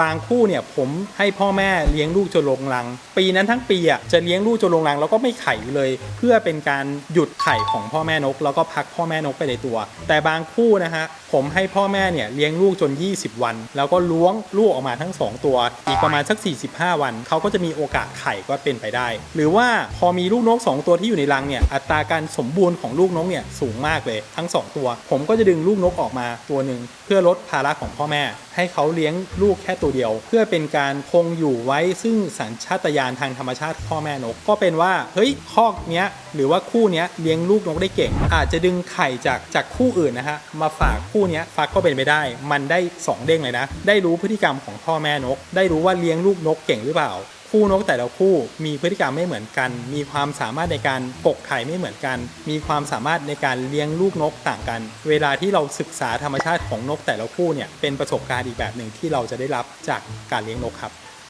บางคู่เนี่ยผมให้พ่อแม่เลี้ยงลูกจนลงรัง ปีนั้นทั้งปีอะจะเลี้ยงลูกจนลงรังแล้วก็ไม่ไข่เลย เพื่อเป็นการหยุดไข่ของพ่อแม่นก แล้วก็พักพ่อแม่นกไปในตัว แต่บางคู่นะฮะผมให้พ่อแม่เนี่ยเลี้ยงลูกจน 20 วัน แล้วก็ล้วงลูกออกมาทั้ง 2 ตัว อีกประมาณสัก 45 วันเขาก็จะมีโอกาสไข่ก็เป็นไปได้ หรือว่าพอมีลูกนก 2 ตัวที่อยู่ในรังเนี่ยอัตราการสมบูรณ์ของลูกนกเนี่ยสูงมากเลยทั้ง 2 ตัว ผมก็จะดึงลูกนกออกมาตัวหนึ่งเพื่อลดภาระของพ่อแม่ ให้เขาเลี้ยงลูกแค่ตัวเดียว เพื่อเป็นการคงอยู่ไว้ซึ่งสัญชาตญาณทางธรรมชาติพ่อแม่นก ก็เป็นว่าเฮ้ยคอกเนี้ยหรือว่าคู่เนี้ยเลี้ยงลูกนกได้เก่ง อาจจะดึงไข่จากจากคู่อื่นนะฮะมาฝากคู่เนี้ยฟักก็เป็นไปได้ มันได้สองเด้งเลยนะ ได้รู้พฤติกรรมของพ่อแม่นก ได้รู้ว่าเลี้ยงลูกนกเก่งหรือเปล่า คู่นกแต่ละคู่มีพฤติกรรมไม่เหมือนกัน มีความสามารถในการปกไข่ไม่เหมือนกัน มีความสามารถในการเลี้ยงลูกนกต่างกัน เวลาที่เราศึกษาธรรมชาติของนกแต่ละคู่เนี่ยเป็นประสบการณ์อีกแบบหนึ่งที่เราจะได้รับจากการเลี้ยงนกครับ